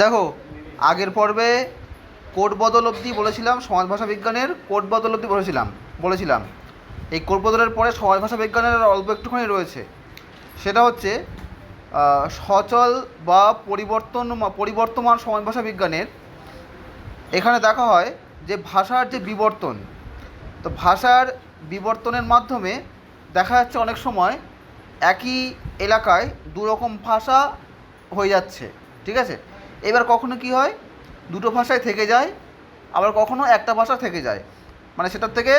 দেখো, আগের পর্বে কোট বদল অবধি বলেছিলাম সমাজ ভাষা বিজ্ঞানের কোট বদল অবধি বলেছিলাম বলেছিলাম। এই কোট বদলের পরে সমাজ ভাষা বিজ্ঞানের অল্প একটুখানি রয়েছে। সেটা হচ্ছে সচল বা পরিবর্তন পরিবর্তমান সমাজ ভাষা বিজ্ঞানের। এখানে দেখা হয় যে ভাষার যে বিবর্তন, তো ভাষার বিবর্তনের মাধ্যমে দেখা যাচ্ছে অনেক সময় একই এলাকায় দু রকম ভাষা হয়ে যাচ্ছে, ঠিক আছে? এবার কখনো কি হয়? দুটো ভাষায় থেকে যায়, আবার কখনো একটা ভাষা থেকে যায়। মানে সেটার থেকে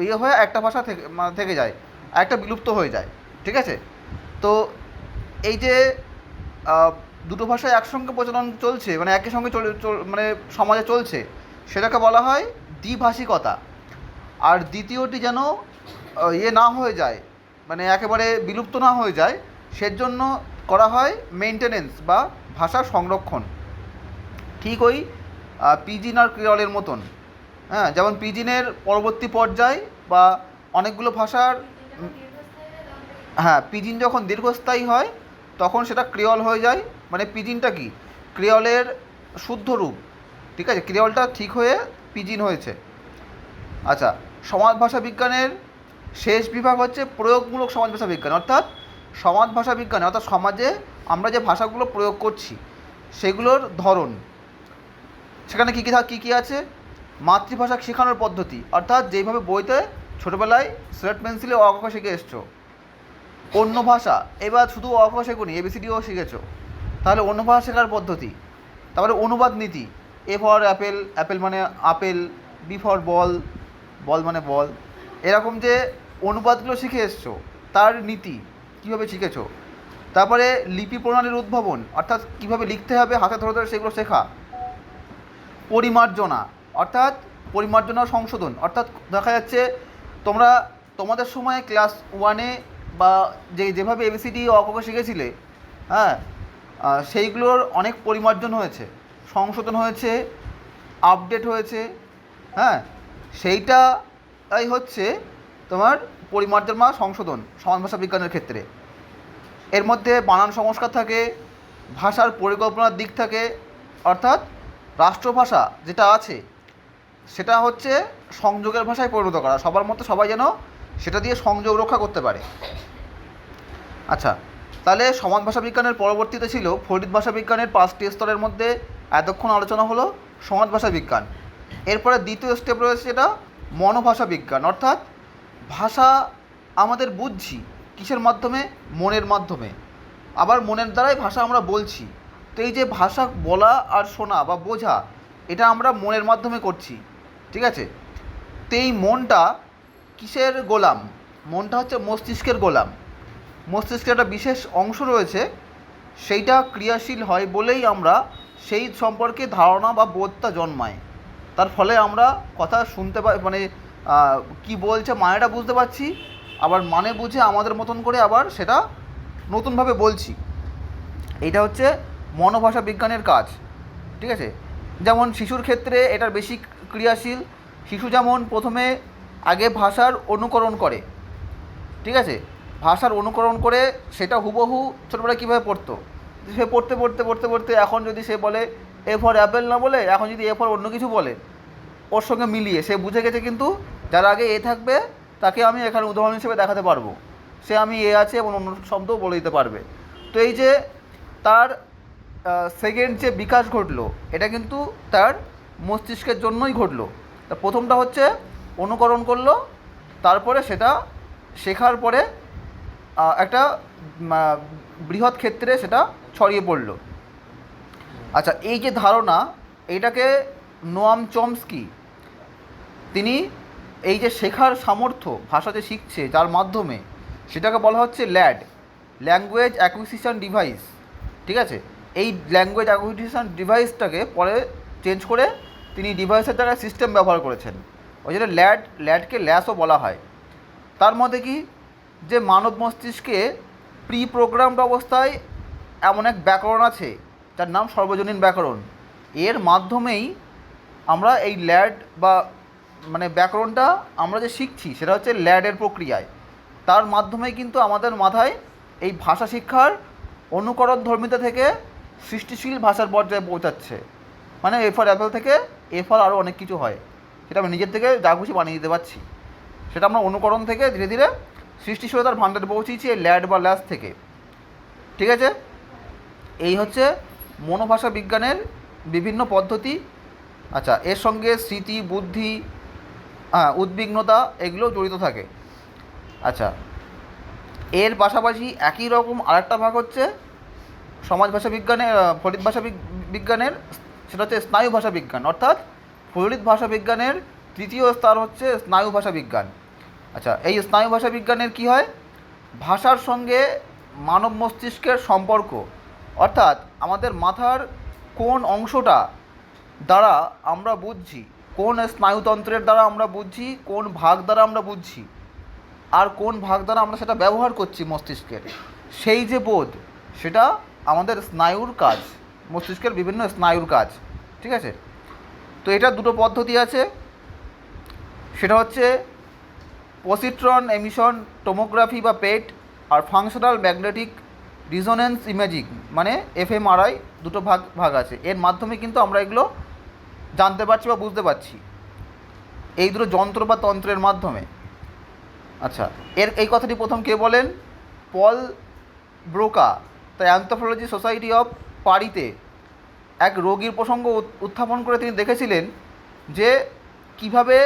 ইয়ে হয়ে একটা ভাষা থেকে মানে থেকে যায় একটা বিলুপ্ত হয়ে যায়, ঠিক আছে? তো এই যে দুটো ভাষায় একসঙ্গে প্রচলন চলছে মানে একই সঙ্গে চল- মানে সমাজে চলছে, সেটাকে বলা হয় দ্বিভাষিকতা। আর দ্বিতীয়টি যেন ইয়ে না হয়ে যায় মানে একেবারে বিলুপ্ত না হয়ে যায়, সেজন্য করা হয় মেনটেনেন্স বা ভাষা সংরক্ষণ। ঠিক ওই পিজিন আর ক্রিয়লের মতন। হ্যাঁ যেমন পিজিনের পরবর্তী পর্যায় বা অনেকগুলো ভাষার হ্যাঁ পিজিন যখন দীর্ঘস্থায়ী হয়, তখন সেটা ক্রিয়ল হয়ে যায়। মানে পিজিনটা কি? ক্রিয়লের শুদ্ধ রূপ। ঠিক আছে? ক্রিয়লটা ঠিক হয়ে পিজিন হয়েছে। আচ্ছা সমাজ ভাষা বিজ্ঞানের শেষ বিভাগ হচ্ছে প্রয়োগমূলক সমাজ ভাষা বিজ্ঞান। অর্থাৎ সমাজ ভাষা বিজ্ঞানে, অর্থাৎ সমাজে আমরা যে ভাষাগুলো প্রয়োগ করছি, সেগুলোর ধরন। সেখানে কী কী কী কী আছে? মাতৃভাষা শেখানোর পদ্ধতি। অর্থাৎ যেইভাবে বইতে ছোটোবেলায় স্লেট পেন্সিলে অ শিখে এসছো। অন্য ভাষা, এবার শুধু অ শেখুনি এবিসিডিও শিখেছো। তাহলে অন্য ভাষা শেখার পদ্ধতি। তারপরে অনুবাদ নীতি এ ফর অ্যাপেল অ্যাপেল মানে apple B for ball ball মানে বল। এরকম যে অনুবাদগুলো শিখে এসছো, তার নীতি। কীভাবে শিখেছো? তারপরে লিপি প্রণালীর উদ্ভাবন, অর্থাৎ কীভাবে লিখতে হবে, হাতে ধরে ধরে সেগুলো শেখা। পরিমার্জনা, অর্থাৎ পরিমার্জনা সংশোধন, অর্থাৎ দেখা যাচ্ছে তোমরা তোমাদের সময় ক্লাস ওয়ানে বা যে যেভাবে এবিসিডি অঙ্ক শিখেছিলে হ্যাঁ সেইগুলোর অনেক পরিমার্জন হয়েছে। সংশোধন হয়েছে আপডেট হয়েছে হ্যাঁ সেইটাই হচ্ছে তোমার পরিমার্জন সংশোধন, সমাজ ভাষা বিজ্ঞানের ক্ষেত্রে। এর মধ্যে বানান সংস্কার থাকে, ভাষার পরিকল্পনার দিক থাকে, অর্থাৎ রাষ্ট্রভাষা যেটা আছে, সেটা হচ্ছে সংযোগের ভাষায় পরিণত করা। সবার মতো সবাই যেন সেটা দিয়ে সংযোগ রক্ষা করতে পারে। আচ্ছা তাহলে সমাজ ভাষা বিজ্ঞানের পরবর্তীতে ছিল ফরিদ ভাষা বিজ্ঞানের পাঁচটি স্তরের মধ্যে এতক্ষণ আলোচনা হলো সমাজ ভাষা বিজ্ঞান। এরপরে দ্বিতীয় স্টেপ রয়েছে যেটা মনোভাষা বিজ্ঞান, অর্থাৎ ভাষা আমাদের বুঝছি, কিসের মাধ্যমে? মনের মাধ্যমে। আবার মনের দ্বারাই ভাষা আমরা বলছি। তো এই যে ভাষা বলা আর শোনা বা বোঝা, এটা আমরা মনের মাধ্যমে করছি। ঠিক আছে? তো এই মনটা কিসের গোলাম? মনটা হচ্ছে মস্তিষ্কের গোলাম। মস্তিষ্কের একটা বিশেষ অংশ রয়েছে। সেইটা ক্রিয়াশীল হয় বলেই আমরা সেই সম্পর্কে ধারণা বা বোধটা জন্মায়। তার ফলে আমরা কথা শুনতে পাই মানে কি বলছে মানেটা বুঝতে পারছি, আবার মানে বুঝে আমাদের মতন করে আবার সেটা নতুনভাবে বলছি। এটা হচ্ছে মনোভাষা বিজ্ঞানের কাজ, ঠিক আছে? যেমন শিশুর ক্ষেত্রে এটার বেশি ক্রিয়াশীল, শিশু যেমন প্রথমে আগে ভাষার অনুকরণ করে, ঠিক আছে? ভাষার অনুকরণ করে সেটা হুবহু ছোটোবেলায় কীভাবে পড়তো? সে পড়তে পড়তে পড়তে পড়তে এখন যদি সে বলে এ ফর অ্যাপেল না বলে, এখন যদি এ ফর অন্য কিছু বলে ওর সঙ্গে মিলিয়ে, সে বুঝে গেছে কিন্তু যার আগে এ থাকবে, তাকে আমি এখানে উদাহরণ হিসেবে দেখাতে পারব। সে আমি এ আছে এবং অন্য শব্দও বলে দিতে পারবে। তো এই যে তার সেকেন্ড যে বিকাশ ঘটলো, এটা কিন্তু তার মস্তিষ্কের জন্যই ঘটলো। তা প্রথমটা হচ্ছে অনুকরণ করল, তারপরে সেটা শেখার পরে একটা বৃহৎ ক্ষেত্রে সেটা ছড়িয়ে পড়ল। আচ্ছা এই যে ধারণা এইটাকে নোয়াম চমস্কি। তিনি এই যে শেখার সামর্থ্য, ভাষা যে শিখছে, যার মাধ্যমে সেটাকে বলা হচ্ছে ল্যাড, ল্যাঙ্গুয়েজ অ্যাকুইজিশন ডিভাইস। ঠিক আছে? এই ল্যাঙ্গুয়েজ অ্যাকুইজিশন ডিভাইসটাকে পরে চেঞ্জ করে তিনি ডিভাইসের জায়গায় সিস্টেম ব্যবহার করেছেন। ওই জন্য ল্যাড, ল্যাডকে ল্যাসও বলা হয়। তার মধ্যে কি? যে মানব মস্তিষ্কে প্রি প্রোগ্রামড অবস্থায় এমন এক ব্যাকরণ আছে, যার নাম সর্বজনীন ব্যাকরণ। এর মাধ্যমেই আমরা এই ল্যাড বা মানে ব্যাকরণটা আমরা যে শিখছি সেটা হচ্ছে ল্যাডের প্রক্রিয়ায়। তার মাধ্যমে কিন্তু আমাদের মাথায় এই ভাষা শিক্ষার অনুকরণ ধর্মিতা থেকে সৃষ্টিশীল ভাষার পর্যায়ে পৌঁছাচ্ছে। মানে এ ফর অ্যাপেল থেকে এ ফর আরও অনেক কিছু হয়। সেটা আমি নিজের থেকে যা খুশি বানিয়ে দিতে পারছি। সেটা আমরা অনুকরণ থেকে ধীরে ধীরে সৃষ্টিশীলতার ভাণ্ডারে পৌঁছেছি এই ল্যাড বা ল্যাস থেকে। ঠিক আছে? এই হচ্ছে মনোভাষা বিজ্ঞানের বিভিন্ন পদ্ধতি আচ্ছা এর সঙ্গে স্মৃতি, বুদ্ধি হ্যাঁ উদ্বিগ্নতা এগুলো জড়িত থাকে। আচ্ছা এর পাশাপাশি একই রকম আরেকটা ভাগ হচ্ছে সমাজ ভাষা বিজ্ঞানের ফলিত ভাষা বিজ্ঞানের, সেটা হচ্ছে স্নায়ু ভাষা বিজ্ঞান, অর্থাৎ ফলিত ভাষা বিজ্ঞানের তৃতীয় স্তর হচ্ছে স্নায়ু ভাষা বিজ্ঞান। আচ্ছা এই স্নায়ু ভাষা বিজ্ঞানের কি হয়? ভাষার সঙ্গে মানব মস্তিষ্কের সম্পর্ক। অর্থাৎ আমাদের মাথার কোন অংশটা দ্বারা আমরা বুঝছি, কোন স্নায়ুতন্ত্রের দ্বারা আমরা বুঝছি, কোন ভাগ দ্বারা আমরা বুঝছি, আর কোন ভাগ দ্বারা আমরা সেটা ব্যবহার করছি মস্তিষ্কের। সেই যে বোধ, সেটা আমাদের স্নায়ুর কাজ, মস্তিষ্কের বিভিন্ন স্নায়ুর কাজ, ঠিক আছে? তো এটা দুটো পদ্ধতি আছে। সেটা হচ্ছে পসিট্রন এমিশন টোমোগ্রাফি বা পেট আর ফাংশনাল ম্যাগনেটিক রিজোনেন্স ইমেজিং মানে এফএমআরআই দুটো ভাগ ভাগ আছে। এর মাধ্যমে কিন্তু আমরা এগুলো জানতে পারছি বা বুঝতে পারছি। এই দুটো যন্ত্র বা তন্ত্রের মাধ্যমে। আচ্ছা এর, এই কথাটি প্রথম কে বলেন? পল ব্রোকা তাই অ্যান্থোফোলজি সোসাইটি অফ পারিতে। এক রোগীর প্রসঙ্গ উত্থাপন করে তিনি দেখেছিলেন যে, কীভাবে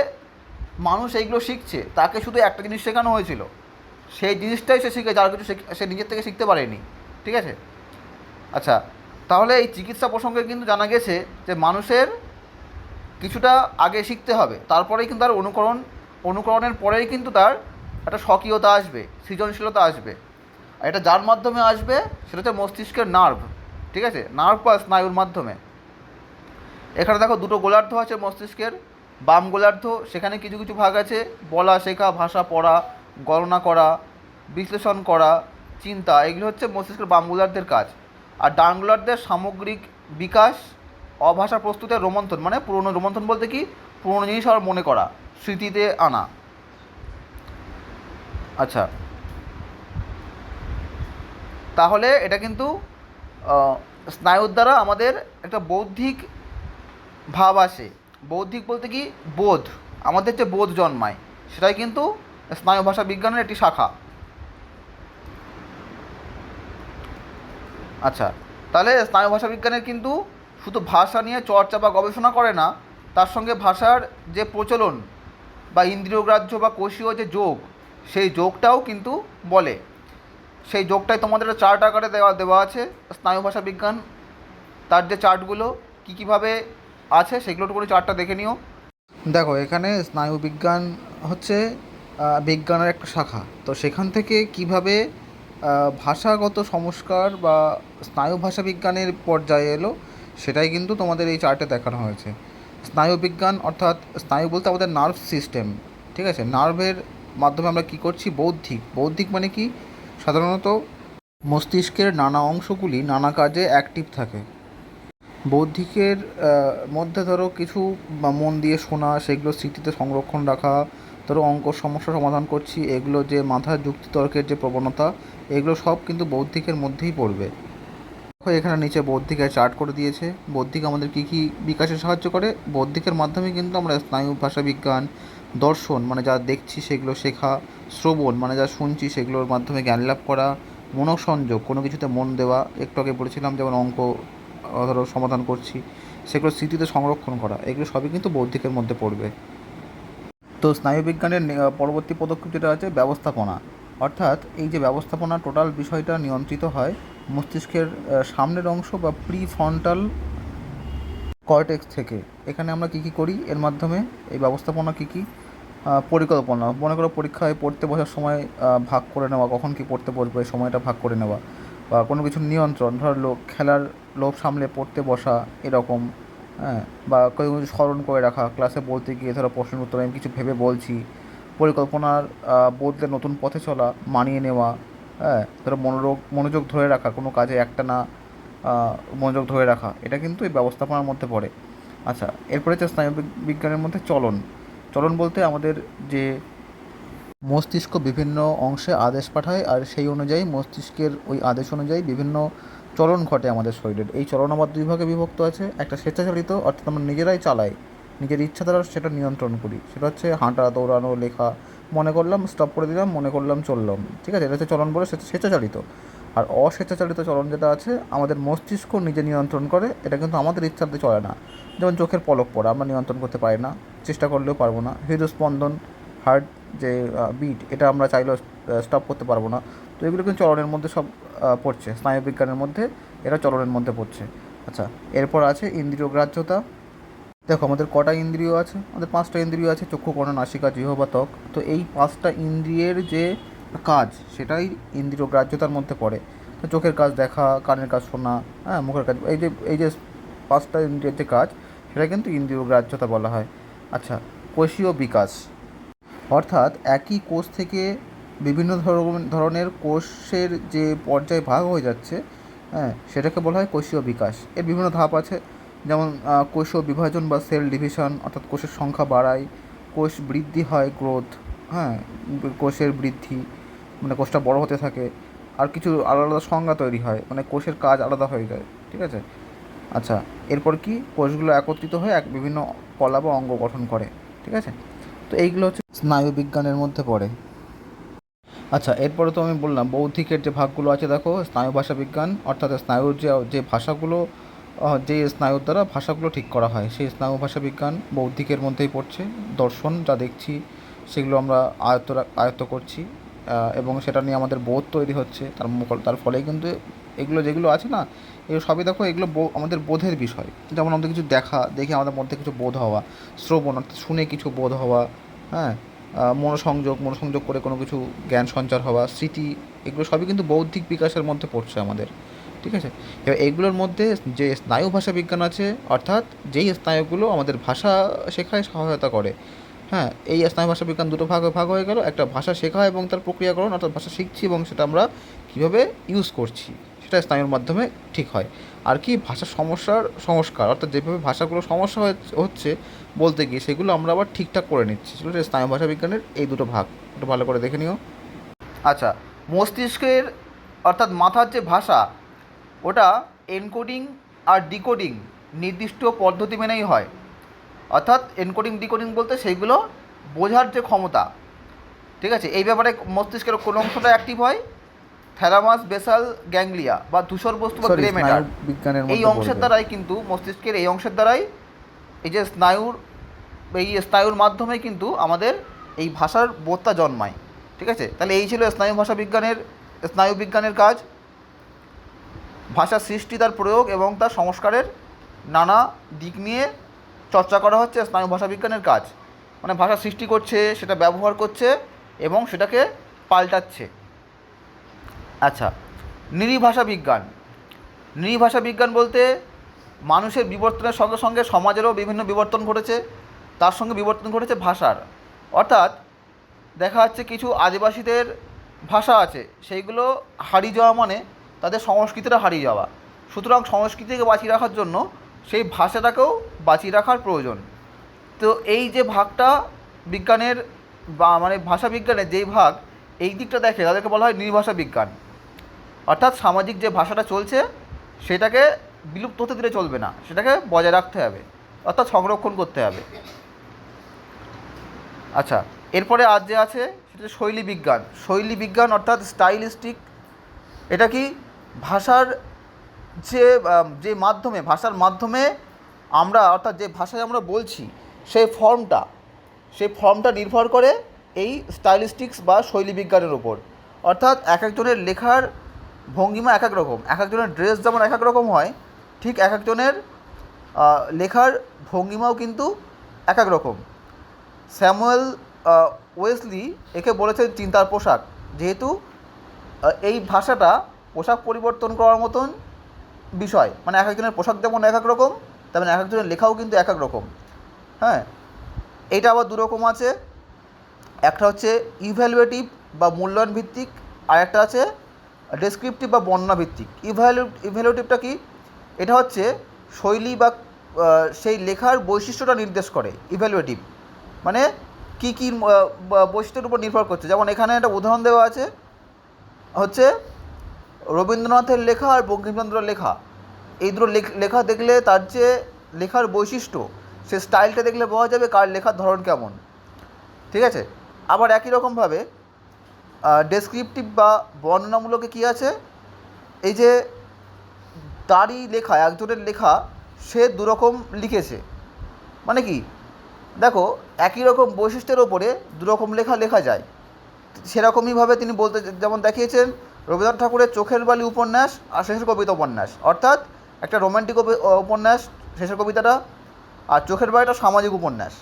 মানুষ এইগুলো শিখছে, তাকে শুধু একটা জিনিস শেখানো হয়েছিল। সেই জিনিসটাই সে শিখে, যার কিছু সে নিজের থেকে শিখতে পারেনি। ঠিক আছে? আচ্ছা তাহলে এই চিকিৎসা প্রসঙ্গে কিন্তু জানা গেছে যে, মানুষের কিছুটা আগে শিখতে হবে। তারপরেই কিন্তু তার অনুকরণ, অনুকরণের পরেই কিন্তু তার একটা স্বকীয়তা আসবে, সৃজনশীলতা আসবে। আর এটা যার মাধ্যমে আসবে, সেটা হচ্ছে মস্তিষ্কের নার্ভ ঠিক আছে? নার্ভ বা স্নায়ুর মাধ্যমে। এখানে দেখো দুটো গোলার্ধ আছে মস্তিষ্কের, বাম গোলার্ধ, সেখানে কিছু কিছু ভাগ আছে, বলা, শেখা, ভাষা, পড়া, গণনা করা, বিশ্লেষণ করা, চিন্তা, এগুলো হচ্ছে মস্তিষ্কের বাম গোলার্ধের কাজ। আর ডান গোলার্ধের সামগ্রিক বিকাশ অভাষা প্রস্তুতের রোমন্থন মানে পুরনো রোমন্থন বলতে কি? পুরনো জিনিস আর মনে করা, স্মৃতিতে আনা। আচ্ছা। তাহলে এটা কিন্তু স্নায়ুর দ্বারা আমাদের একটা বৌদ্ধিক ভাব আসে। বৌদ্ধিক বলতে কি? বোধ। আমাদের যে বোধ জন্মায়, সেটাই কিন্তু স্নায়ু ভাষা বিজ্ঞানের একটি শাখা। আচ্ছা। তাহলে স্নায়ু ভাষা বিজ্ঞানের কিন্তু শুধু ভাষা নিয়ে চর্চা বা গবেষণা করে না, তার সঙ্গে ভাষার যে প্রচলন বা ইন্দ্রিয়গ্রাহ্য বা কোষীয় যে যোগ, সেই যোগটাও কিন্তু বলে। সেই যোগটাই তোমাদের চার্ট আকারে দেওয়া দেওয়া আছে, স্নায়ু ভাষা বিজ্ঞান। তার যে চার্টগুলো, কী কীভাবে আছে, সেগুলো করে চার্টটা দেখে নিও। দেখো, এখানে স্নায়ু বিজ্ঞান হচ্ছে বিজ্ঞানের একটা শাখা। তো সেখান থেকে কীভাবে ভাষাগত সংস্কার বা স্নায়ু ভাষা বিজ্ঞানের পর্যায়ে এলো সেটাই কিন্তু তোমাদের এই চার্টে দেখানো হয়েছে। স্নায়ু বিজ্ঞান অর্থাৎ স্নায়ু বলতে আমাদের নার্ভ সিস্টেম ঠিক আছে? নার্ভের মাধ্যমে আমরা কী করছি? বৌদ্ধিক। বৌদ্ধিক মানে কি? সাধারণত মস্তিষ্কের নানা অংশগুলি নানা কাজে অ্যাক্টিভ থাকে। বৌদ্ধিকের মধ্যে ধরো কিছু মন দিয়ে শোনা, সেগুলো স্মৃতিতে সংরক্ষণ রাখা, ধরো অঙ্ক সমস্যা সমাধান করছি, এগুলো যে মাথার যুক্তিতর্কের যে প্রবণতা, এগুলো সব কিন্তু বৌদ্ধিকের মধ্যেই পড়বে। এখানে নিচে বৌদ্ধিকের চার্ট করে দিয়েছে। বৌদ্ধিক আমাদের কী কী বিকাশে সাহায্য করে? বৌদ্ধিকের মাধ্যমে কিন্তু আমরা স্নায়ু, ভাষা বিজ্ঞান, দর্শন মানে যা দেখছি সেগুলো শেখা, শ্রবণ মানে যা শুনছি সেগুলোর মাধ্যমে জ্ঞান লাভ করা, মনোসংযোগ, কোনো কিছুতে মন দেওয়া, একটু আগে বলেছিলাম যেমন অঙ্ক ধরো সমাধান করছি, সেগুলো স্মৃতিতে সংরক্ষণ করা, এগুলো সবই কিন্তু বৌদ্ধিকের মধ্যে পড়বে। তো স্নায়ুবিজ্ঞানের পরবর্তী পদক্ষেপ যেটা আছে, ব্যবস্থাপনা। অর্থাৎ এই যে ব্যবস্থাপনা, টোটাল বিষয়টা নিয়ন্ত্রিত হয় মস্তিষ্কের সামনের অংশ বা প্রি ফ্রন্টাল কর্টেক্স থেকে। এখানে আমরা কী কী করি? এর মাধ্যমে এই ব্যবস্থাপনা কী কী? পরিকল্পনা। মনে করো পরীক্ষায় পড়তে বসার সময় ভাগ করে নেওয়া, কখন কি পড়তে বসবে, সময়টা ভাগ করে নেওয়া বা কোনো কিছু নিয়ন্ত্রণ। ধর লোক, খেলার লোভ সামলে পড়তে বসা এরকম হ্যাঁ বা কোনো কিছু স্মরণ করে রাখা, ক্লাসে বলতে গিয়ে ধরো প্রশ্নের উত্তর আমি কিছু ভেবে বলছি, পরিকল্পনার বদলে নতুন পথে চলা, মানিয়ে নেওয়া হ্যাঁ ধরো মনোযোগ মনোযোগ ধরে রাখা, কোনো কাজে একটা না মনোযোগ ধরে রাখা, এটা কিন্তু এই ব্যবস্থাপনার মধ্যে পড়ে। আচ্ছা এরপরে হচ্ছে স্নায়ু বিজ্ঞানের মধ্যে চলন। চলন বলতে আমাদের যে মস্তিষ্ক বিভিন্ন অংশে আদেশ পাঠায়, আর সেই অনুযায়ী মস্তিষ্কের ওই আদেশ অনুযায়ী বিভিন্ন চলন ঘটে আমাদের শরীরের। এই চলন আবার দুই ভাগে বিভক্ত আছে, একটা স্বেচ্ছাচালিত, অর্থাৎ আমরা নিজেরাই চালাই, নিজের ইচ্ছা দ্বারা সেটা নিয়ন্ত্রণ করি। সেটা হচ্ছে হাঁটা, দৌড়ানো, লেখা মনে করলাম স্টপ করে দিলাম, মনে করলাম চললাম। ঠিক আছে? এটা হচ্ছে চলন বলে স্বেচ্ছা- স্বেচ্ছাচালিত। আর অস্বেচ্ছাচালিত চলন যেটা আছে, আমাদের মস্তিষ্ক নিজে নিয়ন্ত্রণ করে, এটা কিন্তু আমাদের ইচ্ছাতে চলে না। যেমন চোখের পলক পড়া, আমরা নিয়ন্ত্রণ করতে পারি না, চেষ্টা করলেও পারব না। হৃদস্পন্দন হার্ট যে বিট এটা আমরা চাইলেও স্টপ করতে পারব না। তো এগুলো কিন্তু চলনের মধ্যে সব পড়ছে। স্নায়ুবিজ্ঞানের মধ্যে এটা চলনের মধ্যে পড়ছে। আচ্ছা এরপর আছে ইন্দ্রিয় গ্রাহ্যতা। দেখো, আমাদের কটা ইন্দ্রিয় আছে? আমাদের পাঁচটা ইন্দ্রিয় আছে, চক্ষু, কর্ণ, নাসিকা জিহ বা ত্বক। তো এই পাঁচটা ইন্দ্রিয়ের যে কাজ, সেটাই ইন্দ্রিয় গ্রাহ্যতার মধ্যে পড়ে। তো চোখের কাজ দেখা, কানের কাজ শোনা হ্যাঁ মুখের কাজ, এই যে এই যে পাঁচটা ইন্দ্রিয়ের যে কাজ, সেটা কিন্তু ইন্দ্রিয় গ্রাহ্যতা বলা হয়। আচ্ছা কোষীয় বিকাশ। অর্থাৎ একই কোষ থেকে বিভিন্ন ধরন- ধরনের কোষের যে পর্যায়ে ভাগ হয়ে যাচ্ছে হ্যাঁ সেটাকে বলা হয় কোষীয় বিকাশ। এর বিভিন্ন ধাপ আছে। যেমন কোষ বিভাজন বা সেল ডিভিশন, অর্থাৎ কোষের সংখ্যা বাড়ায়, কোষ বৃদ্ধি হয় গ্রোথ হ্যাঁ কোষের বৃদ্ধি মানে কোষটা বড় হতে থাকে, আর কিছু আলাদা আলাদা সংজ্ঞা তৈরি হয় মানে কোষের কাজ আলাদা হয়ে যায়, ঠিক আছে? আচ্ছা এরপর কি? কোষগুলো একত্রিত হয়ে এক বিভিন্ন কলা বা অঙ্গ গঠন করে, ঠিক আছে? তো এইগুলো হচ্ছে স্নায়ু বিজ্ঞানের মধ্যে পড়ে। আচ্ছা এরপরে তো আমি বললাম, বৌদ্ধিকের যে ভাগগুলো আছে, দেখো, স্নায়ু ভাষা বিজ্ঞান, অর্থাৎ স্নায়ুর যে যে ভাষাগুলো যে স্নায়ুর দ্বারা ভাষাগুলো ঠিক করা হয়, সেই স্নায়ু ভাষা বিজ্ঞান বৌদ্ধিকের মধ্যেই পড়ছে। দর্শন যা দেখছি, সেগুলো আমরা আয়ত্ত আয়ত্ত করছি এবং সেটা নিয়ে আমাদের বোধ তৈরি হচ্ছে। তার তার ফলে কিন্তু এগুলো যেগুলো আছে না, এগুলো সবই দেখো, এগুলো আমাদের বোধের বিষয়। যেমন আমাদের কিছু দেখা, দেখে আমাদের মধ্যে কিছু বোধ হওয়া, শ্রবণ, অর্থাৎ শুনে কিছু বোধ হওয়া হ্যাঁ? মনোসংযোগ মনোসংযোগ করে কোনো কিছু জ্ঞান সঞ্চার হওয়া, স্মৃতি, এগুলো সবই কিন্তু বৌদ্ধিক বিকাশের মধ্যে পড়ছে আমাদের। ঠিক আছে? এবার এইগুলোর মধ্যে যে স্নায়ু ভাষা বিজ্ঞান আছে, অর্থাৎ যেই স্নায়ুগুলো আমাদের ভাষা শেখায় সহায়তা করে হ্যাঁ এই স্নায়ু ভাষা বিজ্ঞান দুটো ভাগ ভাগ হয়ে গেল, একটা ভাষা শেখা এবং তার প্রক্রিয়াকরণ, অর্থাৎ ভাষা শিখছি এবং সেটা আমরা কীভাবে ইউজ করছি, সেটা স্নায়ুর মাধ্যমে ঠিক হয়। আর কি ভাষার সমস্যার সংস্কার, অর্থাৎ যেভাবে ভাষাগুলো সমস্যা হচ্ছে বলতে গিয়ে, সেগুলো আমরা আবার ঠিকঠাক করে নিচ্ছি। হচ্ছে স্নায়ু ভাষা বিজ্ঞানের এই দুটো ভাগ। একটু ভালো করে দেখে নিও। আচ্ছা মস্তিষ্কের, অর্থাৎ মাথার যে ভাষা ওটা এনকোডিং আর ডিকোডিং নির্দিষ্ট পদ্ধতি মেনেই হয়। অর্থাৎ এনকোডিং ডিকোডিং বলতে সেইগুলো বোঝার যে ক্ষমতা ঠিক আছে? এই ব্যাপারে মস্তিষ্কের কোন অংশটা অ্যাক্টিভ হয়? থ্যালামাস বেসাল গ্যাংলিয়া বা ধূসর বস্তু বা গ্রে ম্যাটার এই অংশের দ্বারাই কিন্তু মস্তিষ্কের এই অংশের দ্বারাই এই যে স্নায়ুর এই স্নায়ুর মাধ্যমে কিন্তু আমাদের এই ভাষার বোধটা জন্মায় ঠিক আছে? তাহলে এই ছিল স্নায়ু ভাষা বিজ্ঞানের স্নায়ু বিজ্ঞানের কাজ। ভাষা সৃষ্টি, তার প্রয়োগ এবং তার সংস্কারের নানা দিক নিয়ে চর্চা করা হচ্ছে স্নায়ু ভাষা বিজ্ঞানের কাজ। মানে ভাষা সৃষ্টি করছে, সেটা ব্যবহার করছে এবং সেটাকে পাল্টাচ্ছে। আচ্ছা নিরীভাষা বিজ্ঞান। নৃভাষা বিজ্ঞান বলতে মানুষের বিবর্তনের সঙ্গে সঙ্গে সমাজেরও বিভিন্ন বিবর্তন ঘটেছে, তার সঙ্গে বিবর্তন ঘটেছে ভাষার। অর্থাৎ দেখা যাচ্ছে কিছু আদিবাসীদের ভাষা আছে, সেইগুলো হারিয়ে যাওয়া মানে তাদের সংস্কৃতিটা হারিয়ে যাওয়া। সুতরাং সংস্কৃতিকে বাঁচিয়ে রাখার জন্য সেই ভাষাটাকেও বাঁচিয়ে রাখার প্রয়োজন। তো এই যে ভাগটা বিজ্ঞানের বা মানে ভাষা বিজ্ঞানের যেই ভাগ, এই দিকটা দেখে তাদেরকে বলা হয় নির্ভাষা বিজ্ঞান অর্থাৎ সামাজিক যে ভাষাটা চলছে, সেটাকে বিলুপ্ত হতে দিলে চলবে না। সেটাকে বজায় রাখতে হবে। অর্থাৎ সংরক্ষণ করতে হবে। আচ্ছা এরপরে আজ যে আছে, সেটা শৈলী বিজ্ঞান শৈলী বিজ্ঞান অর্থাৎ স্টাইলিস্টিক, এটা কি? ভাষার যে যে মাধ্যমে, ভাষার মাধ্যমে আমরা, অর্থাৎ যে ভাষায় আমরা বলছি, সেই ফর্মটা সেই ফর্মটা নির্ভর করে এই স্টাইলিস্টিক্স বা শৈলী বিজ্ঞানের ওপর অর্থাৎ এক একজনের লেখার ভঙ্গিমা এক এক রকম। এক একজনের ড্রেস যেমন এক এক রকম হয়, ঠিক এক একজনের লেখার ভঙ্গিমাও কিন্তু এক এক রকম। স্যামুয়েল ওয়েসলি একে বলেছেন চিন্তার পোশাক। যেহেতু এই ভাষাটা পোশাক পরিবর্তন করার মতন বিষয়। মানে এক একজনের পোশাক যেমন এক এক রকম, তেমন এক একজনের লেখাও কিন্তু এক এক রকম। হ্যাঁ? এটা আবার দুরকম আছে। একটা হচ্ছে ইভ্যালুয়েটিভ বা মূল্যায়ন ভিত্তিক আর একটা আছে ডেসক্রিপটিভ বা বর্ণনা ভিত্তিক ইভ্যালু ইভ্যালুয়েটিভটা কি? এটা হচ্ছে শৈলী বা সেই লেখার বৈশিষ্ট্যটা নির্দেশ করে ইভ্যালুয়েটিভ মানে কী কী বৈশিষ্ট্যের উপর নির্ভর করছে। যেমন এখানে একটা উদাহরণ দেওয়া আছে। হচ্ছে রবীন্দ্রনাথের লেখা আর বঙ্কিমচন্দ্রের লেখা। এই দুটো লেখ- দেখলে তার যে লেখার বৈশিষ্ট্য, সে স্টাইলটা দেখলে বোঝা যাবে কার লেখার ধরন কেমন। ঠিক আছে? আবার একই রকমভাবে ডেসক্রিপটিভ বা বর্ণনামূলকে কী আছে? এই যে তারই লেখা, একজনের লেখা, সে দুরকম লিখেছে। মানে কি? দেখো, একই রকম বৈশিষ্ট্যের ওপরে দুরকম লেখা লেখা যায়। সেরকমইভাবে তিনি বলতে যেমন দেখিয়েছেন রবীন্দ্রনাথ ঠাকুরের চোখের বালি উপন্যাস আর শেষের কবিতা উপন্যাস। অর্থাৎ একটা রোমান্টিক উপি- উপন্যাস, শেষের কবিতাটা আর চোখের বালিটা সামাজিক উপন্যাস।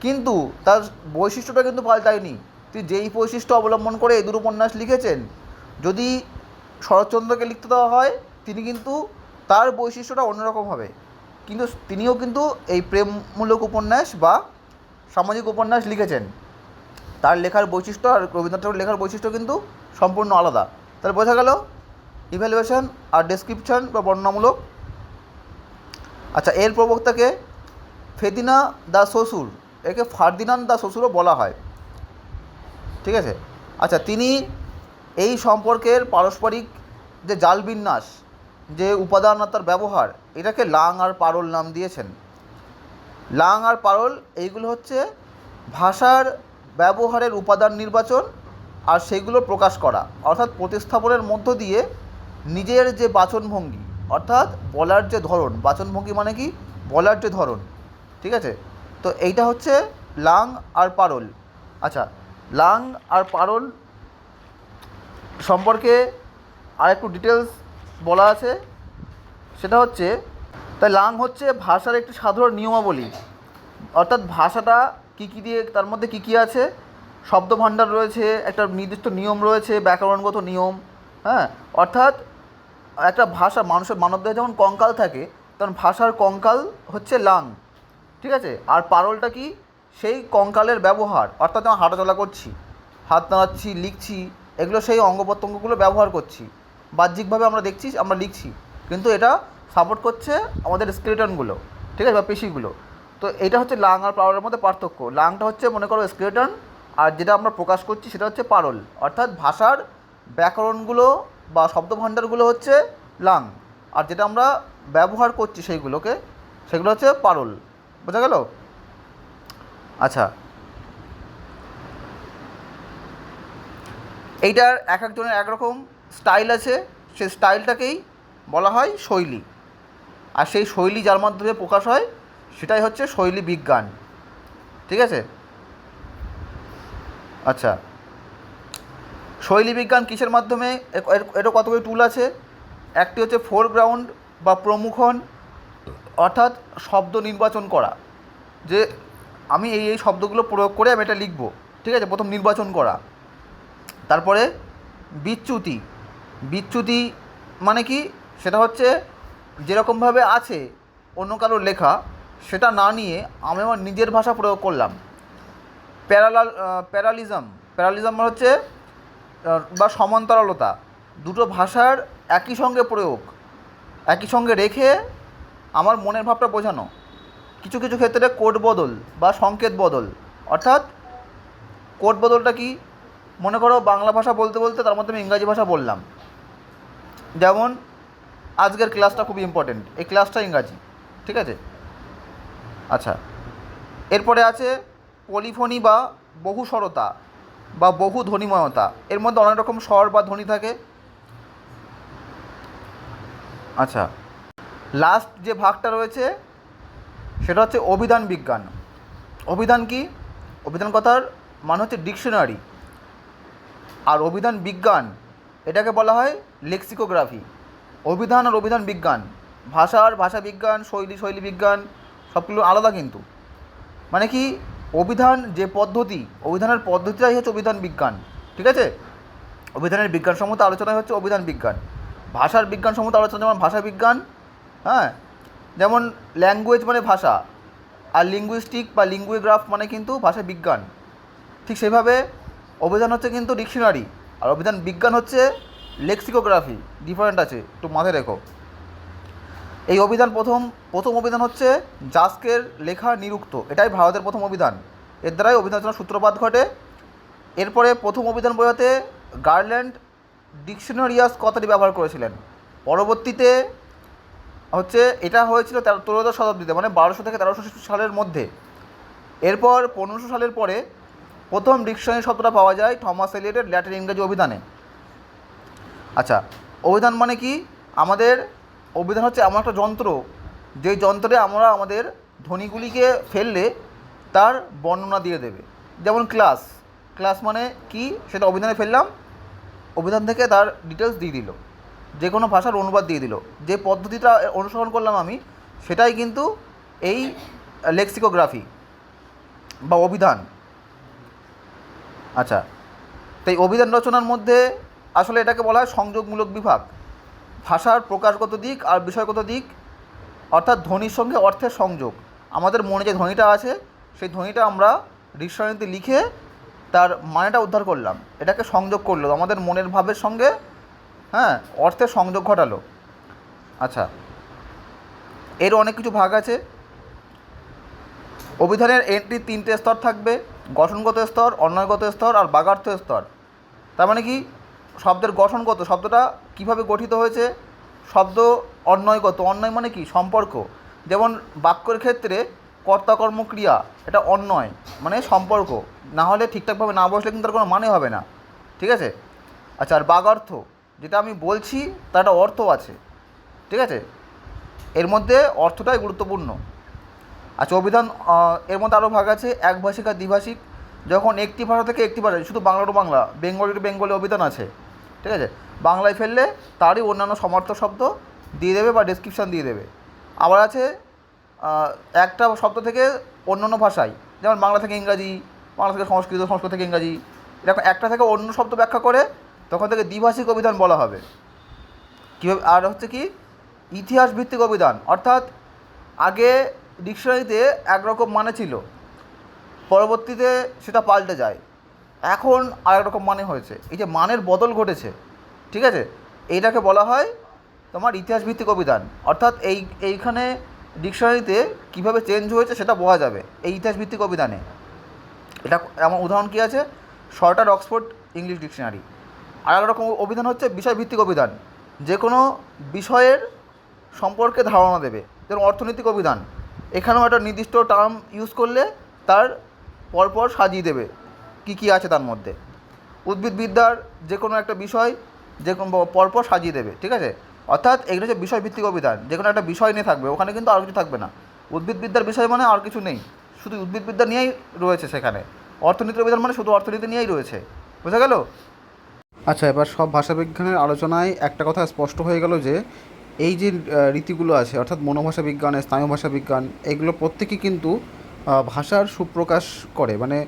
কিন্তু তার বৈশিষ্ট্যটা কিন্তু পাল্টায়নি। তিনি যেই বৈশিষ্ট্য অবলম্বন করে এই দুটো উপন্যাস লিখেছেন, যদি শরৎচন্দ্রকে লিখতে দেওয়া হয়, তিনি কিন্তু তার বৈশিষ্ট্যটা অন্যরকম হবে। কিন্তু তিনিও কিন্তু এই প্রেমমূলক উপন্যাস বা সামাজিক উপন্যাস লিখেছেন। তার লেখার বৈশিষ্ট্য আর রবীন্দ্রনাথ ঠাকুরের লেখার বৈশিষ্ট্য কিন্তু সম্পূর্ণ আলাদা। তাহলে বোঝা গেল ইভ্যালুয়েশন আর ডেসক্রিপশন বা বর্ণনামূলক। আচ্ছা এর প্রবক্তাকে ফেদিনা দা শ্বশুর, একে ফার্দিনান দা শ্বশুরও বলা হয়। ঠিক আছে? আচ্ছা তিনি এই সম্পর্কের পারস্পরিক যে জাল বিন্যাস, যে উপাদান আর তার ব্যবহার, এটাকে লাং আর পারল নাম দিয়েছেন। লাং আর পারল, এইগুলো হচ্ছে ভাষার ব্যবহারের উপাদান নির্বাচন আর সেগুলো প্রকাশ করা। অর্থাৎ প্রতিস্থাপনের মধ্য দিয়ে নিজের যে বাচনভঙ্গি, অর্থাৎ বলার যে ধরন, বাচনভঙ্গি মানে কি? বলার যে ধরন, ঠিক আছে? তো এইটা হচ্ছে লাং আর পারল। আচ্ছা লাং আর পারল সম্পর্কে আর একটু ডিটেলস বলা আছে। সেটা হচ্ছে, তাই লাং হচ্ছে ভাষার একটি সাধারণ নিয়মাবলী। অর্থাৎ ভাষাটা কী কী দিয়ে, তার মধ্যে কী কী আছে? শব্দ ভাণ্ডার রয়েছে, একটা নির্দিষ্ট নিয়ম রয়েছে, ব্যাকরণগত নিয়ম হ্যাঁ? অর্থাৎ একটা ভাষা মানুষের মানবদেহে যেমন কঙ্কাল থাকে, তেমন ভাষার কঙ্কাল হচ্ছে লাং, ঠিক আছে? আর পারলটা কি? সেই কঙ্কালের ব্যবহার, অর্থাৎ আমি হাঁটাচলা করছি, হাত নাড়াচ্ছি, লিখছি, এগুলো সেই অঙ্গ প্রত্যঙ্গগুলো ব্যবহার করছি। বাহ্যিকভাবে আমরা দেখছি, আমরা লিখছি, কিন্তু এটা সাপোর্ট করছে আমাদের স্কেলেটনগুলো ঠিক আছে? বা পেশিগুলো। তো এটা হচ্ছে লাং আর পারলের মধ্যে পার্থক্য। লাংটা হচ্ছে, মনে করো স্কেলেটন আর যেটা আমরা প্রকাশ করছি সেটা হচ্ছে পারল, অর্থাৎ ভাষার ব্যাকরণগুলো বা শব্দভাণ্ডারগুলো হচ্ছে লাং, আর যেটা আমরা ব্যবহার করছি সেইগুলোকে, সেগুলো হচ্ছে পারল। বোঝা গেল? আচ্ছা। এইটার এক একজনের একরকম স্টাইল আছে, সেই স্টাইলটাকেই বলা হয় শৈলী। আর সেই শৈলী যার মাধ্যমে প্রকাশ হয়, সেটাই হচ্ছে শৈলী বিজ্ঞান। ঠিক আছে? আচ্ছা। শৈলী বিজ্ঞান কিসের মাধ্যমে? এটা কতগুলি টুল আছে? একটি হচ্ছে ফোরগ্রাউন্ড বা প্রমুখন, অর্থাৎ শব্দ নির্বাচন করা। যে আমি এই এই শব্দগুলো প্রয়োগ করে আমি এটা লিখব, ঠিক আছে? প্রথম নির্বাচন করা। তারপরে বিচ্যুতি। বিচ্যুতি মানে কি? সেটা হচ্ছে যেরকমভাবে আছে, অন্য কারোর লেখা, সেটা না নিয়ে আমি আমার নিজের ভাষা প্রয়োগ করলাম। Parallel parallelism. প্যারালিজম মানে হচ্ছে বা সমান্তরালতা। দুটো ভাষার একই সঙ্গে প্রয়োগ, একই সঙ্গে রেখে আমার মনের ভাবটা বোঝানো। কিছু কিছু ক্ষেত্রে কোড বদল বা সংকেত বদল। অর্থাৎ, কোড বদলটা কি? মনে করো বাংলা ভাষা বলতে বলতে তার মধ্যে আমি ইংরাজি ভাষা বললাম। যেমন, আজকের ক্লাসটা খুব ইম্পর্টেন্ট এই ক্লাসটা ইংরাজি, ঠিক আছে? আচ্ছা। এরপরে আছে পলিফনি বা বহুস্বরতা বা বহু ধ্বনিময়তা এর মধ্যে অনেক রকম স্বর বা ধ্বনি থাকে। আচ্ছা লাস্ট যে ভাগটা রয়েছে, সেটা হচ্ছে অভিধান বিজ্ঞান। অভিধান কি? অভিধান কথার মানে হচ্ছে ডিকশনারি আর অভিধান বিজ্ঞান, এটাকে বলা হয় লেক্সিকোগ্রাফি অভিধান আর অভিধান বিজ্ঞান ভাষার ভাষা বিজ্ঞান, শৈলী শৈলী বিজ্ঞান, সবগুলো আলাদা কিন্তু। মানে কি? অভিধান যে পদ্ধতি, অভিধানের পদ্ধতিটাই হচ্ছে অভিধান বিজ্ঞান, ঠিক আছে? অভিধানের বিজ্ঞানসম্মত আলোচনায় হচ্ছে অভিধান বিজ্ঞান। ভাষার বিজ্ঞানসম্মত আলোচনা যেমন ভাষা বিজ্ঞান হ্যাঁ? যেমন ল্যাঙ্গুয়েজ মানে ভাষা, আর লিঙ্গুইস্টিক বা লিঙ্গুইগ্রাফ মানে কিন্তু ভাষা বিজ্ঞান। ঠিক সেভাবে অভিধান হচ্ছে কিন্তু ডিকশনারি আর অভিধান বিজ্ঞান হচ্ছে লেক্সিকোগ্রাফি ডিফারেন্ট আছে। একটু মাথায় রেখো। এই অভিধান প্রথম প্রথম অভিধান হচ্ছে জাস্কের লেখা নিরুক্ত। এটাই ভারতের প্রথম অভিধান। এর দ্বারাই অভিধান সূত্রপাত ঘটে। এরপরে প্রথম অভিধান বোঝাতে গার্ল্যান্ড ডিকশনারিয়াস কথাটি ব্যবহার করেছিলেন। পরবর্তীতে হচ্ছে এটা হয়েছিল তেরো ত্রয়োদশ শতাব্দীতে মানে বারোশো থেকে তেরোশো সালের মধ্যে। এরপর পনেরোশো সালের পরে প্রথম ডিকশনারি শব্দটা পাওয়া যায় থমাস এলিয়টের ল্যাটিন ইংরেজি অভিধানে। আচ্ছা অভিধান মানে কি? আমাদের অভিধান হচ্ছে এমন একটা যন্ত্র যেই যন্ত্রে আমরা আমাদের ধ্বনিগুলিকে ফেললে তার বর্ণনা দিয়ে দেবে। যেমন ক্লাস ক্লাস মানে কি? সেটা অভিধানে ফেললাম, অভিধান থেকে তার ডিটেলস দিয়ে দিল। যে কোনো ভাষার অনুবাদ দিয়ে দিল। যে পদ্ধতিটা অনুসরণ করলাম আমি, সেটাই কিন্তু এই লেক্সিকোগ্রাফি বা অভিধান। আচ্ছা তাই অভিধান রচনার মধ্যে আসলে এটাকে বলা হয় সংযোগমূলক বিভাগ। ভাষার প্রকাশগত দিক আর বিষয়গত দিক, অর্থাৎ ধ্বনির সঙ্গে অর্থের সংযোগ। আমাদের মনে যে ধ্বনিটা আছে, সেই ধ্বনিটা আমরা ডিকশনারিতে লিখে তার মানেটা উদ্ধার করলাম। এটাকে সংযোগ করল, আমাদের মনের ভাবের সঙ্গে হ্যাঁ অর্থের সংযোগ ঘটালো। আচ্ছা এর অনেক কিছু ভাগ আছে। অভিধানের এন্ট্রি তিনটে স্তর থাকবে, গঠনগত স্তর অন্যয়গত স্তর আর বাগার্থ স্তর। তার মানে কি? শব্দের গঠনগত, শব্দটা কীভাবে গঠিত হয়েছে? শব্দ অন্যয়গত অন্যয় মানে কি? সম্পর্ক। যেমন বাক্যের ক্ষেত্রে কর্তাকর্ম ক্রিয়া এটা অন্যয় মানে সম্পর্ক। না হলে ঠিকঠাকভাবে না বসলে কিন্তু তার কোনো মানে হবে না। ঠিক আছে? আচ্ছা আর বাগার্থ যেটা আমি বলছি, তার একটা অর্থ আছে। ঠিক আছে? এর মধ্যে অর্থটাই গুরুত্বপূর্ণ। আচ্ছা অভিধান এর মধ্যে আরও ভাগ আছে, একভাষিক আর দ্বিভাষিক। যখন একটি ভাষা থেকে একটি ভাষা, শুধু বাংলা টু বাংলা বেঙ্গলির বেঙ্গলি অভিধান আছে। ঠিক আছে? বাংলায় ফেললে তারই অন্যান্য সমর্থক শব্দ দিয়ে দেবে বা ডেসক্রিপশান দিয়ে দেবে। আবার আছে একটা শব্দ থেকে অন্যান্য ভাষায়, যেমন বাংলা থেকে ইংরাজি, বাংলা থেকে সংস্কৃত সংস্কৃত থেকে ইংরাজি, এরকম একটা থেকে অন্য শব্দ ব্যাখ্যা করে তখন থেকে দ্বিভাষিক অভিধান বলা হবে। কীভাবে? আর হচ্ছে কি ইতিহাস ভিত্তিক অভিধান, অর্থাৎ আগে ডিকশনারিতে একরকম মানে ছিল, পরবর্তীতে সেটা পাল্টে যায়। এখন আরেক রকম মানে হয়েছে। এই যে মানের বদল ঘটেছে, ঠিক আছে? এইটাকে বলা হয় তোমার ইতিহাস ভিত্তিক অভিধান। অর্থাৎ এই, এইখানে ডিকশনারিতে কীভাবে চেঞ্জ হয়েছে সেটা বোঝা যাবে এই ইতিহাস ভিত্তিক অভিধানে। এটা এমন উদাহরণ কী আছে? Shorter Oxford English dictionary. আর এক রকম অভিধান হচ্ছে বিষয়ভিত্তিক অভিধান। যে কোনো বিষয়ের সম্পর্কে ধারণা দেবে। যেমন অর্থনৈতিক অভিধান। এখানেও একটা নির্দিষ্ট টার্ম ইউজ করলে তার পরপর সাজিয়ে দেবে। কী কী আছে তার মধ্যে? উদ্ভিদবিদ্যার যে কোনো একটা বিষয় যে কোনো পরপর সাজিয়ে দেবে, ঠিক আছে? অর্থাৎ এগুলো হচ্ছে বিষয়ভিত্তিক অভিধান যে কোনো একটা বিষয় নিয়ে থাকবে, ওখানে কিন্তু আর কিছু থাকবে না। উদ্ভিদবিদ্যার বিষয় মানে আর কিছু নেই, শুধু উদ্ভিদবিদ্যা নিয়েই রয়েছে সেখানে। অর্থনীতির অভিধান মানে শুধু অর্থনীতি নিয়েই রয়েছে, বুঝা গেল? আচ্ছা এবার সব ভাষাবিজ্ঞানের আলোচনায় একটা কথা স্পষ্ট হয়ে গেল যে, এই যে রীতিগুলো আছে, অর্থাৎ মনোভাষা বিজ্ঞান স্নায়ু ভাষা বিজ্ঞান, এগুলো প্রত্যেকেই কিন্তু ভাষার সুপ্রকাশ করে। মানে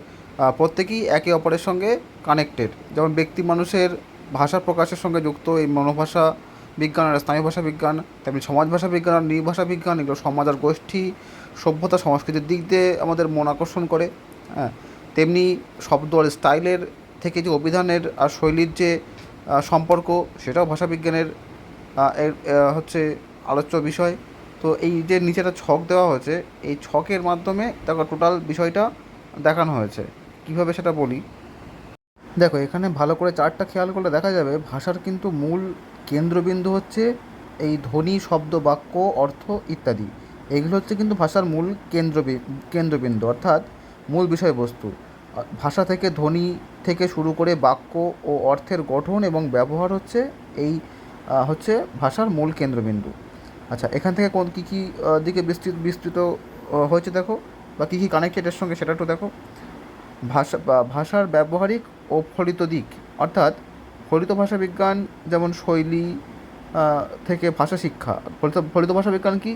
প্রত্যেকেই একে অপরের সঙ্গে কানেক্টেড যেমন ব্যক্তি মানুষের ভাষা প্রকাশের সঙ্গে যুক্ত এই মনোভাষা বিজ্ঞান আর স্নায়ু ভাষা বিজ্ঞান তেমনি সমাজ ভাষা বিজ্ঞান আর নির্ভাষা বিজ্ঞান এগুলো সমাজ আর গোষ্ঠী সভ্যতা সংস্কৃতির দিক দিয়ে আমাদের মন আকর্ষণ করে। হ্যাঁ তেমনি শব্দ আর স্টাইলের থেকে যে অভিধানের আর শৈলীর যে সম্পর্ক সেটাও ভাষাবিজ্ঞানের আহ, এর হচ্ছে আলোচ্য বিষয়। তো এই যে নিচেটা ছক দেওয়া হয়েছে এই ছকের মাধ্যমে দেখো টোটাল বিষয়টা দেখানো হয়েছে। কীভাবে সেটা বলি? দেখো, এখানে ভালো করে চারটা খেয়াল করলে দেখা যাবে ভাষার কিন্তু মূল কেন্দ্রবিন্দু হচ্ছে এই ধ্বনি, শব্দ, বাক্য, অর্থ ইত্যাদি। এগুলো হচ্ছে কিন্তু ভাষার মূল কেন্দ্রবি কেন্দ্রবিন্দু, অর্থাৎ মূল বিষয়বস্তু। ভাষা থেকে ধ্বনি থেকে শুরু করে বাক্য ও অর্থের গঠন এবং ব্যবহার হচ্ছে এই হচ্ছে ভাষার মূল কেন্দ্রবিন্দু। আচ্ছা এখান থেকে কোন কী কী দিকে বিস্তৃত বিস্তৃত হয়েছে দেখো? বা কী কী কানেক্টেডের সঙ্গে সেটা একটু দেখো। ভাষা ভাষার ব্যবহারিক ও ফলিত দিক। অর্থাৎ ফলিত ভাষা বিজ্ঞান যেমন শৈলী থেকে ভাষা শিক্ষা। ফলিত ফলিত ভাষা বিজ্ঞান কি?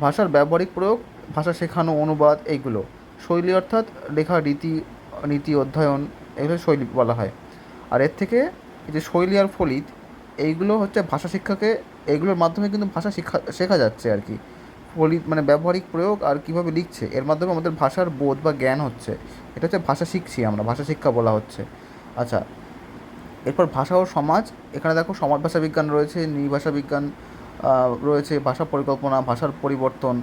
ভাষার ব্যবহারিক প্রয়োগ, ভাষা শেখানো, অনুবাদ, এইগুলো। শৈলী অর্থাৎ লেখা, রীতি, নীতি, অধ্যয়ন, এগুলো শৈলী বলা হয়। আর এর থেকে যে শৈলী আর ফলিত, এইগুলো হচ্ছে ভাষা শিক্ষাকে এইগুলোর মাধ্যমে কিন্তু ভাষা শিক্ষা, শেখা যাচ্ছে আর কি। ফলিত মানে ব্যবহারিক প্রয়োগ আর কীভাবে লিখছে, এর মাধ্যমে আমাদের ভাষার বোধ বা জ্ঞান হচ্ছে। এটা হচ্ছে ভাষা শিখছি আমরা, ভাষা শিক্ষা বলা হচ্ছে। আচ্ছা এরপর ভাষা ও সমাজ, এখানে দেখো সমাজ ভাষা বিজ্ঞান রয়েছে নির্ভাষা বিজ্ঞান রয়েছে, ভাষা পরিকল্পনা, ভাষার পরিবর্তন।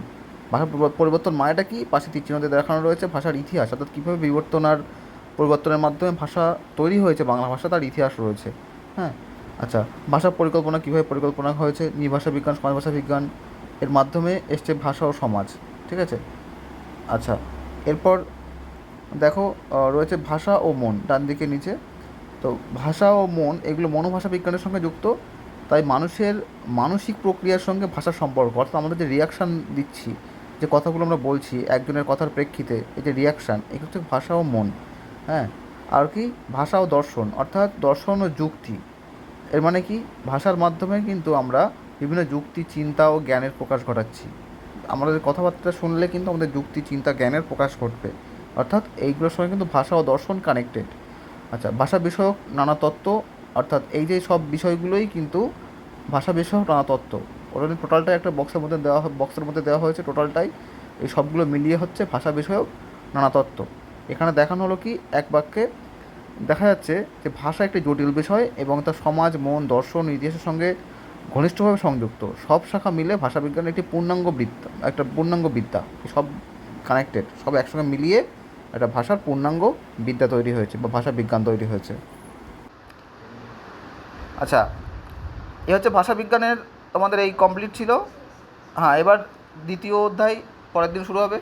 ভাষার পরিবর্তন মানেটা কি? পাশে তীরচিহ্নতে দেখানো রয়েছে ভাষার ইতিহাস, অর্থাৎ কীভাবে বিবর্তন আর পরিবর্তনের মাধ্যমে ভাষা তৈরি হয়েছে, বাংলা ভাষা তার ইতিহাস রয়েছে। হ্যাঁ আচ্ছা ভাষা পরিকল্পনা কীভাবে পরিকল্পনা হয়েছে? নিভাষা বিজ্ঞান, সমাজ ভাষা বিজ্ঞান এর মাধ্যমে এসছে ভাষা ও সমাজ, ঠিক আছে? আচ্ছা এরপর দেখো রয়েছে ভাষা ও মন, ডান দিকে নিচে। তো ভাষা ও মন, এগুলো মনোভাষা বিজ্ঞানের সঙ্গে যুক্ত, তাই মানুষের মানসিক প্রক্রিয়ার সঙ্গে ভাষার সম্পর্ক, অর্থাৎ আমরা যে রিয়াকশান দিচ্ছি, যে কথাগুলো আমরা বলছি একজনের কথার প্রেক্ষিতে, এই যে রিয়াকশান এগুলো হচ্ছে ভাষা ও মন হ্যাঁ? আর কি? ভাষা ও দর্শন, অর্থাৎ দর্শন ও যুক্তি। এর মানে কি? ভাষার মাধ্যমে কিন্তু আমরা বিভিন্ন যুক্তি, চিন্তা ও জ্ঞানের প্রকাশ ঘটাচ্ছি। আমাদের কথাবার্তা শুনলে কিন্তু আমাদের যুক্তি, চিন্তা, জ্ঞানের প্রকাশ ঘটবে। অর্থাৎ এইগুলোর সঙ্গে কিন্তু ভাষা ও দর্শন কানেক্টেড আচ্ছা ভাষা বিষয়ক নানা তত্ত্ব, অর্থাৎ এই যে সব বিষয়গুলোই কিন্তু ভাষা বিষয়ক নানা তত্ত্ব। ওটা টোটালটাই একটা বক্সের মধ্যে দেওয়া বক্সের মধ্যে দেওয়া হয়েছে টোটালটাই এই সবগুলো মিলিয়ে হচ্ছে ভাষা বিষয়ক নানা তত্ত্ব। এখানে দেখানো হলো কি? এক বাক্যে দেখা যাচ্ছে যে ভাষা একটি জটিল বিষয় এবং তা সমাজ, মন, দর্শন, ইতিহাসের সঙ্গে ঘনিষ্ঠভাবে সংযুক্ত। সব শাখা মিলে ভাষাবিজ্ঞান একটি পূর্ণাঙ্গ বিদ্যা একটা পূর্ণাঙ্গ বিদ্যা। সব কানেক্টেড সব একসঙ্গে মিলিয়ে একটা ভাষার পূর্ণাঙ্গ বিদ্যা তৈরি হয়েছে বা ভাষা বিজ্ঞান তৈরি হয়েছে। আচ্ছা এ হচ্ছে ভাষা বিজ্ঞানের তোমাদের এই কমপ্লিট ছিল। হ্যাঁ এবার দ্বিতীয় অধ্যায় পরের দিন শুরু হবে।